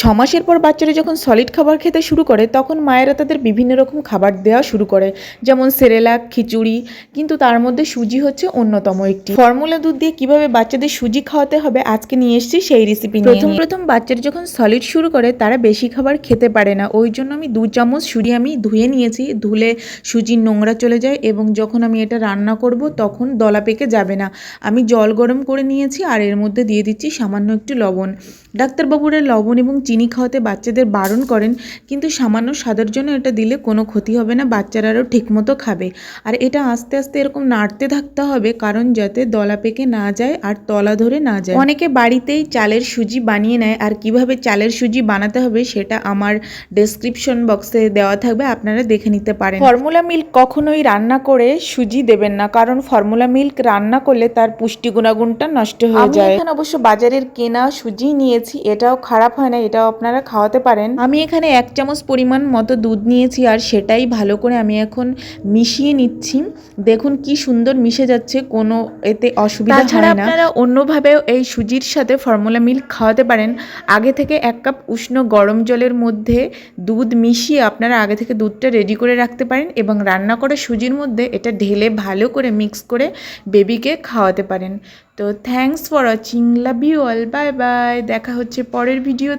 ছ মাসের পর বাচ্চারা যখন সলিড খাবার খেতে শুরু করে, তখন মায়েরা তাদের বিভিন্ন রকম খাবার দেওয়া শুরু করে। যেমন সেরেলাক খিচুড়ি, কিন্তু তার মধ্যে সুজি হচ্ছে অন্যতম একটি। ফর্মুলা দুধ দিয়ে কীভাবে বাচ্চাদের সুজি খাওয়াতে হবে আজকে নিয়ে এসেছি সেই রেসিপি প্রথম প্রথম বাচ্চারা যখন সলিড শুরু করে, তারা বেশি খাবার খেতে পারে না। ওই জন্য আমি দু চামচ সুজি আমি ধুয়ে নিয়েছি। ধুলে সুজির নোংরা চলে যায় এবং যখন আমি এটা রান্না করব, তখন দলা পেকে যাবে না। আমি জল গরম করে নিয়েছি আর এর মধ্যে দিয়ে দিচ্ছি সামান্য একটু লবণ। ডাক্তারবাবুরা লবণ এবং চিনি খাওয়াতে বাচ্চাদের বারণ করেন কিন্তু সামান্য স্বাদের জন্য এটা দিলে কোনো ক্ষতি হবে না বাচ্চারা আরও ঠিকমতো খাবে। আর এটা আস্তে আস্তে এরকম নাড়তে থাকতে হবে কারণ যাতে দলা পেকে না যায় আর তলা ধরে না যায়। অনেকে বাড়িতেই চালের সুজি বানিয়ে নেয় আর কীভাবে চালের সুজি বানাতে হবে সেটা আমার ডেসক্রিপশন বক্সে দেওয়া থাকবে আপনারা দেখে নিতে পারেন। ফর্মুলা মিল্ক কখনোই রান্না করে সুজি দেবেন না কারণ ফর্মুলা মিল্ক রান্না করলে তার পুষ্টি গুণাগুণটা নষ্ট হয়ে যায়। এখানে অবশ্য বাজারের কেনা সুজি নিয়েছি এটাও খারাপ হয় না এটাও আপনারা খাওয়াতে পারেন। আমি এখানে এক চামচ পরিমাণ মতো দুধ নিয়েছি আর সেটাই ভালো করে আমি এখন মিশিয়ে নিচ্ছি। দেখুন কি সুন্দর মিশে যাচ্ছে কোনো এতে অসুবিধা হয় না। আপনারা অন্যভাবেও এই সুজির সাথে ফর্মুলা মিল্ক খাওয়াতে পারেন। আগে থেকে এক কাপ উষ্ণ গরম জলের মধ্যে দুধ মিশিয়ে আপনারা আগে থেকে দুধটা রেডি করে রাখতে পারেন এবং রান্না করা সুজির মধ্যে এটা ঢেলে ভালো করে মিক্স করে বেবিকে খাওয়াতে পারেন। তো thanks for watching love you all bye bye দেখা হচ্ছে পরের ভিডিও